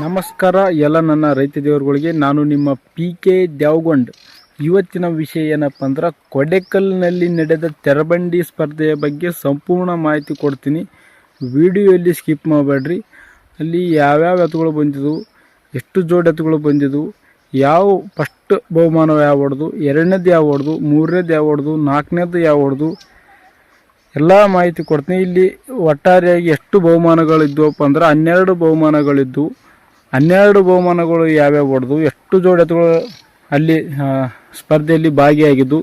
ನಮಸ್ಕಾರ ಎಲ್ಲ ನನ್ನ ರೈತ ದೇವರುಗಳಿಗೆ ನಾನು ನಿಮ್ಮ ಪಿ ಕೆ ದ್ಯಾವಗೊಂಡ್. ಇವತ್ತಿನ ವಿಷಯ ಏನಪ್ಪ ಅಂದ್ರೆ, ಕೊಡೆಕಲ್ನಲ್ಲಿ ನಡೆದ ತೆರಬಂಡಿ ಸ್ಪರ್ಧೆಯ ಬಗ್ಗೆ ಸಂಪೂರ್ಣ ಮಾಹಿತಿ ಕೊಡ್ತೀನಿ. ವಿಡಿಯೋಯಲ್ಲಿ ಸ್ಕಿಪ್ ಮಾಡಬೇಡ್ರಿ. ಅಲ್ಲಿ ಯಾವ್ಯಾವ ಎತ್ತುಗಳು ಬಂದಿದ್ವು, ಎಷ್ಟು ಜೋಡಿ ಎತ್ತುಗಳು ಬಂದಿದ್ದವು ಯಾವ ಫಸ್ಟ್ ಬಹುಮಾನ ಯಾವ ಹೊಡೆದು? ಎರಡನೇದು ಯಾವ ಹೊಡೆದು? ಮೂರನೇದು ಯಾವ ಹೊಡೆದು? ನಾಲ್ಕನೇದು ಯಾವ ಹೊಡೆದು? ಎಲ್ಲ ಮಾಹಿತಿ ಕೊಡ್ತೀನಿ. ಇಲ್ಲಿ ಒಟ್ಟಾರೆಯಾಗಿ ಎಷ್ಟು ಬಹುಮಾನಗಳಿದ್ವಪ್ಪ ಅಂದ್ರೆ ಹನ್ನೆರಡು ಬಹುಮಾನಗಳಿದ್ದು, ಹನ್ನೆರಡು ಬಹುಮಾನಗಳು ಯಾವ್ಯಾವ ಹೊಡೆದು? ಎಷ್ಟು ಜೋಡಿ ಅಲ್ಲಿ ಸ್ಪರ್ಧೆಯಲ್ಲಿ ಭಾಗಿಯಾಗಿದ್ದು?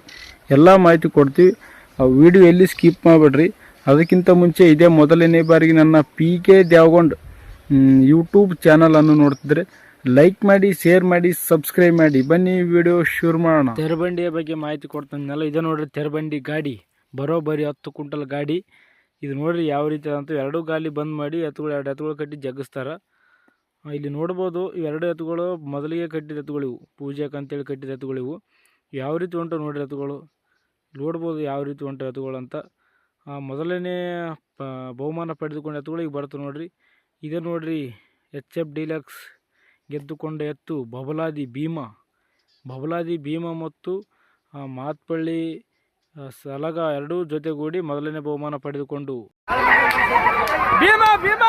ಎಲ್ಲ ಮಾಹಿತಿ ಕೊಡ್ತೀವಿ. ಆ ವಿಡಿಯೋ ಎಲ್ಲಿ ಸ್ಕಿಪ್ ಮಾಡಿಬಿಡ್ರಿ. ಅದಕ್ಕಿಂತ ಮುಂಚೆ ಇದೇ ಮೊದಲನೇ ಬಾರಿಗೆ ನನ್ನ ಪಿ ಕೆ ದೇವಗೊಂಡ್ ಯೂಟ್ಯೂಬ್ ಚಾನಲನ್ನು ನೋಡ್ತಿದ್ರೆ ಲೈಕ್ ಮಾಡಿ ಶೇರ್ ಮಾಡಿ ಸಬ್ಸ್ಕ್ರೈಬ್ ಮಾಡಿ. ಬನ್ನಿ ವಿಡಿಯೋ ಶುರು ಮಾಡೋಣ. ತೆರಬಂಡಿಯ ಬಗ್ಗೆ ಮಾಹಿತಿ ಕೊಡ್ತಾನೆಲ್ಲ, ಇದೆ ನೋಡ್ರಿ ತೆರಬಂಡಿ ಗಾಡಿ. ಬರೋಬ್ಬರಿ ಹತ್ತು ಕ್ವಿಂಟಲ್ ಗಾಡಿ. ಇದು ನೋಡ್ರಿ ಯಾವ ರೀತಿ ಅಂತ ಎರಡು ಗಾಲಿ ಬಂದ್ ಮಾಡಿ, ಎತ್ತುಗಳು ಎರಡು ಎತ್ತುಗಳು ಕಟ್ಟಿ ಜಗ್ಗಿಸ್ತಾರ. ಇಲ್ಲಿ ನೋಡ್ಬೋದು ಇವೆರಡು ಎತ್ತುಗಳು ಮೊದಲಿಗೆ ಕಟ್ಟಿದ ಎತ್ತುಗಳಿವು. ಪೂಜೆಗೆ ಅಂತೇಳಿ ಕಟ್ಟಿದ ಎತ್ತುಗಳಿವು. ಯಾವ ರೀತಿ ಉಂಟು ನೋಡ್ರಿ ಎತ್ತುಗಳು? ನೋಡ್ಬೋದು ಯಾವ ರೀತಿ ಉಂಟು ಎತ್ತುಗಳು ಅಂತ. ಮೊದಲನೇ, ಪ- ಬಹುಮಾನ ಪಡೆದುಕೊಂಡ ಎತ್ತುಗಳು ಈಗ ಬರುತ್ತೆ ನೋಡ್ರಿ. ಇದೆ ನೋಡ್ರಿ ಎಚ್ ಎಫ್ ಡಿಲಕ್ಸ್ ಗೆದ್ದುಕೊಂಡ ಎತ್ತು ಬಬಲಾದಿ ಭೀಮ. ಬಬಲಾದಿ ಭೀಮ ಮತ್ತು ಮಾತ್ಪಳ್ಳಿ ಸಲಗ ಎರಡೂ ಜೊತೆಗೂಡಿ ಮೊದಲನೇ ಬಹುಮಾನ ಪಡೆದುಕೊಂಡು. ಭೀಮ ಭೀಮ!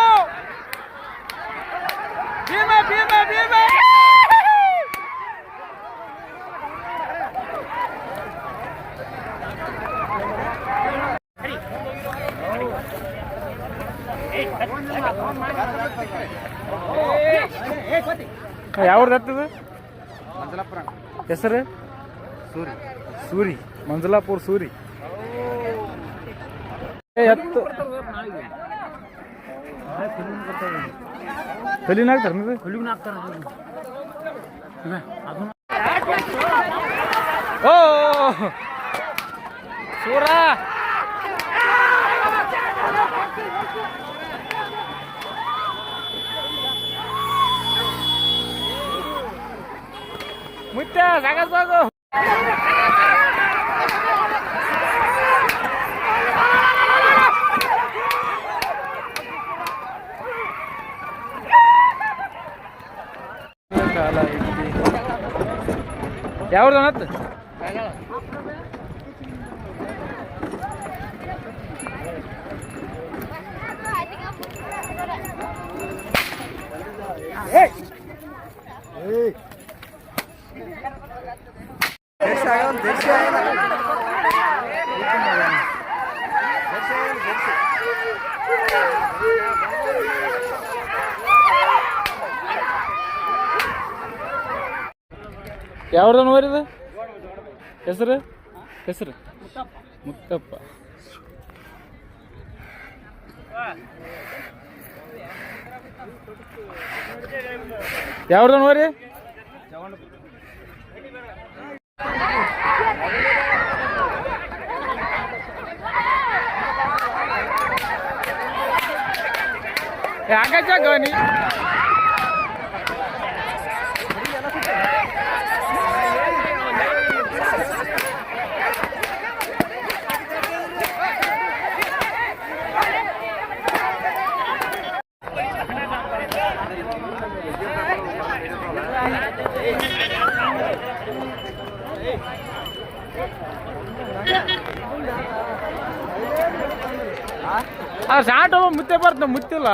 ಭೀಮ ಭೀಮ ಭೀಮ! ಯಾವ್ದು ಹತ್ತದ ಹೆಸರು? ಸೂರಿ. ಸೂರಿ. ಮಂಜಲಾಪುರ್ ಸೂರಿ. ಎತ್ತು. ತಲಿನ ಹಾಕ್ತಾರ ಓ! ಸೂರ! मुत्या सांगाच बघ यावर जाणार Hey! Hey! ಯಾವ್ದು ನೋಡಿದ ಹೆಸರು? ಹೆಸರು? ಮುತ್ತಪ್ಪ. ಯಾವ್ದು ನೋಡಿ ಯಾಕಚ್ಚ ಗವನಿ ಆ ಶಾಟ್ ಮುತ್ತೆ ಬರ್ತ ಮುತ್ತಿಲ್ಲ.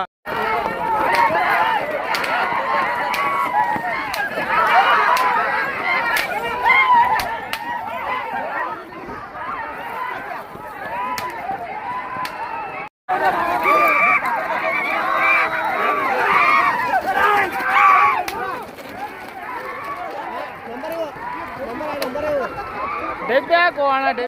પાણા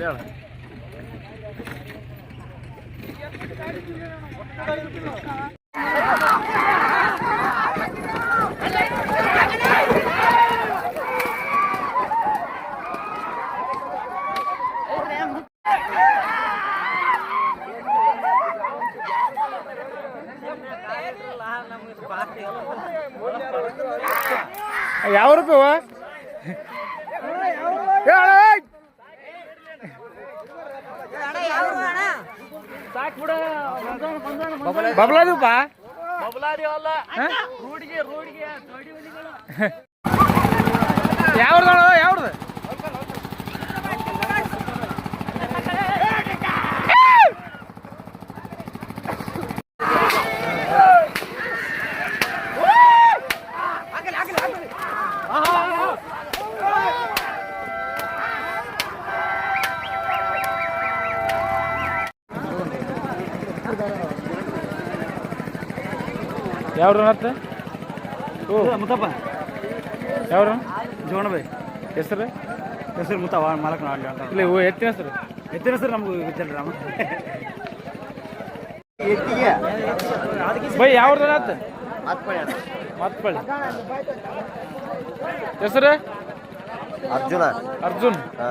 ಬ್ಯಾಡ್ಯಾಳ ಯಾವ ಬಬ್ಲಾದಿಪ್ಪ? ಯಾವ್ದು ಯಾವ್ದು ಯಾವ್ರು ಮತ್ತೆ ಮುತ್ತಪ್ಪ. ಯಾವ್ರು? ಜೋಣ ಬೈ. ಹೆಸರು? ಹೆಸರು ಮುತ್ತವ ಮಾಲಕ್ ಅಂತ. ಇಲ್ಲ ಇವು ಎತ್ತಿನ ಹೆಸರು? ಎತ್ತಿನ ಹೆಸರು ನಮ್ಗೆ ಗೊತ್ತಿಲ್ಲ ರಾಮ. ಬೈ ಯಾವ್ದು ಆತ ಮತ್ಪಳ್ಳಿ ಹೆಸರು? ಅರ್ಜುನ. ಅರ್ಜುನ್. ಹಾ.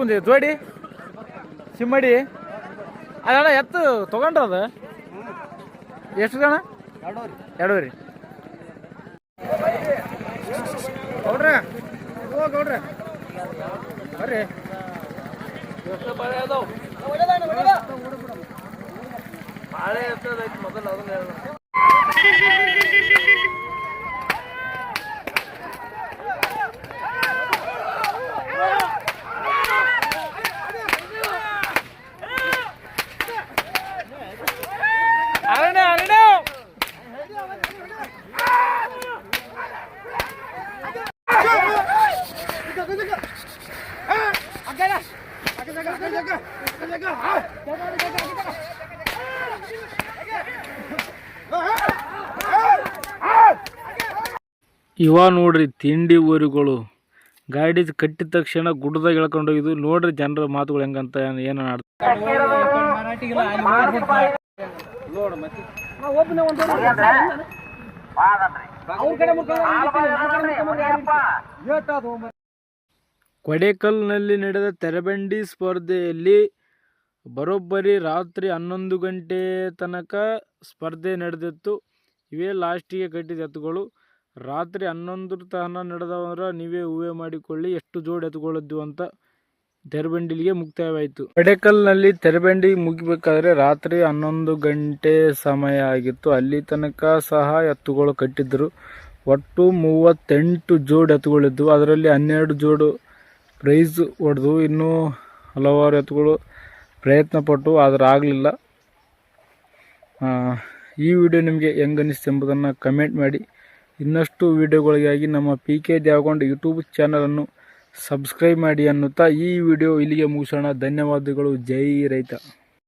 ಕುರ್ಕುಂದಿ ಜೋಡಿ. ಸಿಮ್ಮಡಿ ಅದಣ್ಣ ಎತ್ತು ತಗೊಂಡ್ರ ಅದು? ಎಷ್ಟು ಜನ? ಎರಡೂರಿ ಗೌಡ್ರೆ ಓ ಗೌಡ್ರೆ. ಬರ್ರಿ. ಅರಣ್ಯ ಇವ ನೋಡ್ರಿ ತಿಂಡಿ ಊರುಗಳು ಗಾಡಿ ಕಟ್ಟಿದ ತಕ್ಷಣ ಗುಡ್ಡದಾಗ ಎಳ್ಕೊಂಡೋಗಿದ್ದು ನೋಡ್ರಿ ಜನರ ಮಾತುಗಳು ಹೆಂಗಂತ ಏನು ಕೊಡೇಕಲ್ನಲ್ಲಿ ನಡೆದ ತೆರಬಂಡಿ ಸ್ಪರ್ಧೆಯಲ್ಲಿ ಬರೋಬ್ಬರಿ ರಾತ್ರಿ ಹನ್ನೊಂದು ಗಂಟೆ ತನಕ ಸ್ಪರ್ಧೆ ನಡೆದಿತ್ತು. ಇವೇ ಲಾಸ್ಟಿಗೆ ಕಟ್ಟಿದ ಎತ್ತುಗಳು. ರಾತ್ರಿ ಹನ್ನೊಂದರ ತನ ನಡೆದವರ ನೀವೇ ಊಹೆ ಮಾಡಿಕೊಳ್ಳಿ ಎಷ್ಟು ಜೋಡಿ ಎತ್ತುಗಳಿದ್ವು ಅಂತ ತೆರಬಂಡಿಲಿಗೆ ಮುಕ್ತಾಯವಾಯಿತು. ಕೊಡೆಕಲ್ನಲ್ಲಿ ತೆರಬಂಡಿ ಮುಗಿಬೇಕಾದ್ರೆ ರಾತ್ರಿ ಹನ್ನೊಂದು ಗಂಟೆ ಸಮಯ ಆಗಿತ್ತು. ಅಲ್ಲಿ ತನಕ ಸಹ ಎತ್ತುಗಳು ಕಟ್ಟಿದ್ದರು. ಒಟ್ಟು ಮೂವತ್ತೆಂಟು ಜೋಡಿ ಎತ್ತುಗಳಿದ್ದವು. ಅದರಲ್ಲಿ ಹನ್ನೆರಡು ಜೋಡು ಪ್ರೈಸ್ ಹೊಡೆದು ಇನ್ನೂ ಹಲವಾರು ಎತ್ತುಗಳು ಪ್ರಯತ್ನ ಪಟ್ಟು ಆದರೆ ಆಗಲಿಲ್ಲ. ಈ ವಿಡಿಯೋ ನಿಮಗೆ ಹೆಂಗನಿಸ್ತು ಎಂಬುದನ್ನು ಕಮೆಂಟ್ ಮಾಡಿ. ಇನ್ನಷ್ಟು ವಿಡಿಯೋಗಳಿಗಾಗಿ ನಮ್ಮ ಪಿ ಕೆ ದೇವಗೊಂಡ ಯೂಟ್ಯೂಬ್ ಚಾನಲನ್ನು ಸಬ್ಸ್ಕ್ರೈಬ್ ಮಾಡಿ ಅನ್ನುತ್ತಾ ಈ ವಿಡಿಯೋ ಇಲ್ಲಿಗೆ ಮುಗಿಸೋಣ. ಧನ್ಯವಾದಗಳು. ಜೈ ರೈತ.